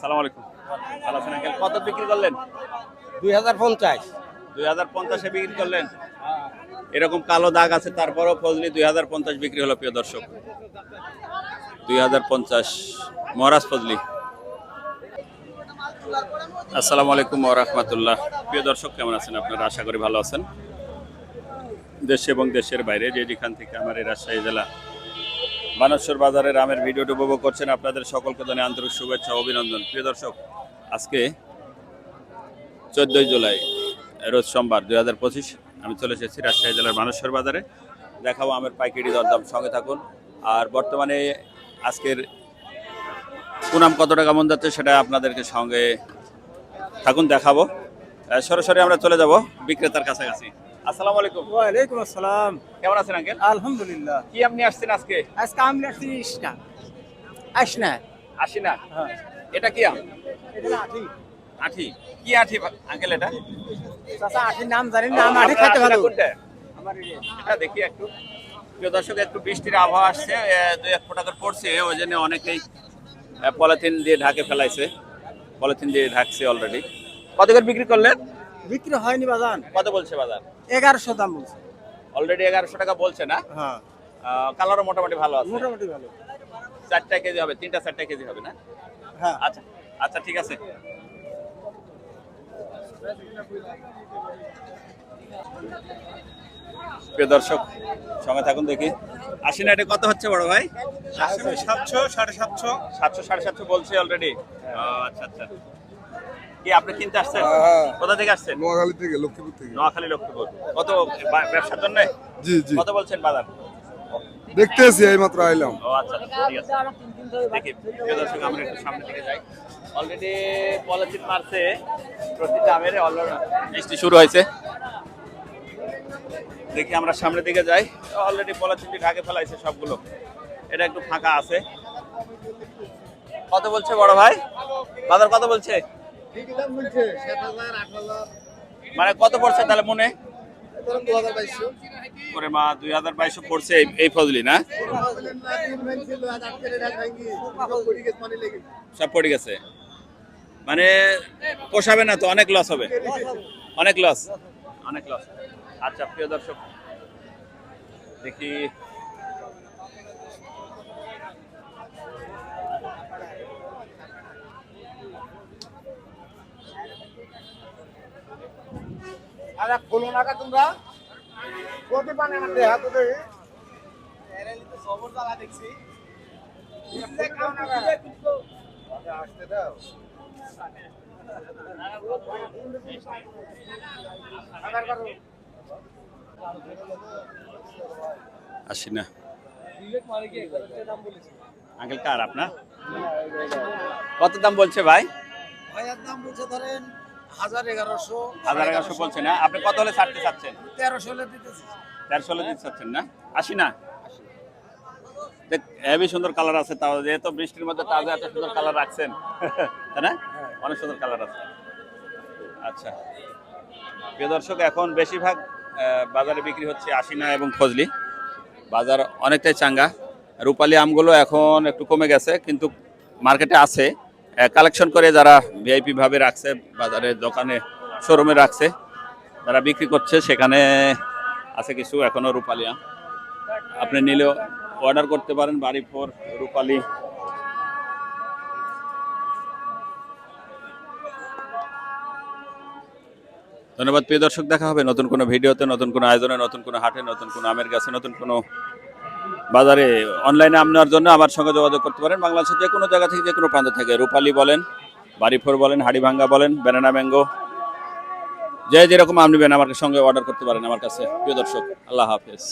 সালাম আলাইকুম। ভালো আছেন আঙ্কেল? কত বিক্রি করলেন? দুই হাজার পঞ্চাশ। দুই হাজার পঞ্চাশে বিক্রি করলেন? এরকম কালো দাগ আছে তারপরও ফজলি দুই হাজার পঞ্চাশ বিক্রি হলো প্রিয় দর্শক। দুই হাজার পঞ্চাশ মহারাজ ফজলি। আসসালামু আলাইকুম রহমতুল্লাহ। প্রিয় দর্শক কেমন আছেন আপনারা? আশা করি ভালো আছেন। দেশ এবং দেশের বাইরে যে যেখান থেকে আমার এই রাজশাহী জেলা বানেশ্বর বাজারের আমের ভিডিওটি উপভোগ করছেন আপনাদের সকলকে জানাই আন্তরিক শুভেচ্ছা অভিনন্দন। প্রিয় দর্শক, আজকে চোদ্দোই জুলাই, রোজ সোমবার দুই হাজার পঁচিশ, আমি চলে এসেছি রাজশাহী জেলার মানসর বাজারে। দেখাবো আমের পাইকারি দরদাম, সঙ্গে থাকুন। আর বর্তমানে আজকের পুনাম কত টাকা মন যাচ্ছে সেটা আপনাদেরকে সঙ্গে থাকুন, দেখাবো। সরাসরি আমরা চলে যাব বিক্রেতার কাছাকাছি। আসসালামু আলাইকুম। ওয়ালাইকুম আসসালাম। কেমন আছেন আঙ্কেল? আলহামদুলিল্লাহ। কি আপনি আসছেন আজকে? আজকে আমি আসছি ইসনা আসনা আসি না হ্যাঁ। এটা কি আম? এটা আঠি। আঠি। কি আঠি আঙ্কেল এটা? চাচা আঠির নাম জানি না আমি আঠি আঠিটা ভালো। কোনটা? আমার এটা দেখি একটু। প্রিয় দর্শক একটু বৃষ্টির আবহাওয়া আসছে দুই এক ফোঁটা করে পড়ছে ওই জন্য অনেকেই পলিথিন দিয়ে ঢাকে ফেলাইছে। পলিথিন দিয়ে ঢাকছে অলরেডি কত করে বিক্রি করলেন? বিক্রি হয়নি বাজান কত বলছে বাজার? এগারোশো দাম বলছে। অলরেডি এগারোশো টাকা বলছে না? হ্যাঁ। কালারও মোটামুটি ভালো আছে। মোটামুটি ভালো। চারটা কেজি হবে তিনটা চারটা কেজি হবে না? হ্যাঁ। আচ্ছা আচ্ছা ঠিক আছে। প্রিয় দর্শক সঙ্গে থাকুন দেখি। আশি না এটা কত হচ্ছে বড় ভাই? সাতশো সাড়ে সাতশো। সাতশো সাড়ে সাতশো বলছে অলরেডি আচ্ছা আচ্ছা। কি আপনি কিনতে আসছেন? হ্যাঁ। কোথা থেকে আসছেন? নোয়াখালী থেকে লক্ষ্মীপুর থেকে। নোয়াখালী লক্ষ্মীপুর। কত ব্যবসার জন্য? জি জি। কত বলছেন বাজার? দেখতে এসি এই মাত্র আইলাম। ও আচ্ছা আচ্ছা, ঠিক আছে। দেখি প্রিয় দর্শক আমরা একটু সামনে দিকে যাই। অলরেডি পলিথিন মারছে প্রতিটা আমের অলরেডি বৃষ্টি শুরু হয়েছে। দেখি আমরা সামনের দিকে যাই। অলরেডি পলিথিনটি ঢাকে ফেলাইছে সবগুলো। এটা একটু ফাঁকা আছে। কত বলছে বড় ভাই? বাজার কত বলছে? মানে কত পড়ছে তাহলে মনে? করে মা দুই হাজার পড়ছে এই ফজলি না? সব পড়ে গেছে। মানে পোষাবে না তো অনেক লস হবে। অনেক লস অনেক লস আচ্ছা প্রিয় দর্শক দেখি আরে খোলো না কা তোমরা। কত পানে আমার দেহা তো দেই। সবর জ্বালা দেখছি আসতে দাও আধার কার্ড আসি না। আঙ্কেল কার আপনার? কত দাম বলছে ভাই? ভাইয়ার দাম বলছে ধরেন হাজার এগারোশো হাজার এগারোশো বলছে না? আপনি কত হলে ছাড়তে চাচ্ছেন? তেরোশো হলে দিতেছি তেরোশো হলে দিতে চাচ্ছেন না? আসি না? দেখ সুন্দর কালার আছে তাও যেহেতু বৃষ্টির মধ্যে তাজা এত সুন্দর কালার রাখছেন তাই না? অনেক সুন্দর কালার আছে। আচ্ছা। প্রিয় দর্শক এখন বেশিরভাগ বাজারে বিক্রি হচ্ছে আশিনা এবং ফজলি বাজার অনেকটাই চাঙ্গা। রূপালী আমগুলো এখন একটু কমে গেছে কিন্তু মার্কেটে আছে। কালেকশন করে যারা ভিআইপি ভাবে রাখছে, বাজারে, দোকানে শোরুমে রাখছে, যারা বিক্রি করছে, সেখানে আছে কিছু এখনও রূপালী আম আপনি নিলেও অর্ডার করতে পারেন বাড়ি ফোর রূপালী। ধন্যবাদ, প্রিয় দর্শক, দেখা হবে নতুন কোনো ভিডিওতে, নতুন কোনো আয়োজনে, নতুন কোনো হাটে, নতুন কোনো আমের গাছে, নতুন কোনো বাজারে অনলাইনে আপনার জন্য আমার সঙ্গে যোগাযোগ করতে পারেন। বাংলাদেশের যে কোনো জায়গা থেকে যে কোনো প্রান্ত থেকে রূপালী বলেন বাড়িফোর বলেন, হাড়িভাঙ্গা বলেন, ব্যানানা ম্যাঙ্গো, যে যেরকম আপনি নেবেন আমার সঙ্গে অর্ডার করতে পারেন আমার কাছে। প্রিয় দর্শক, আল্লাহ হাফেজ।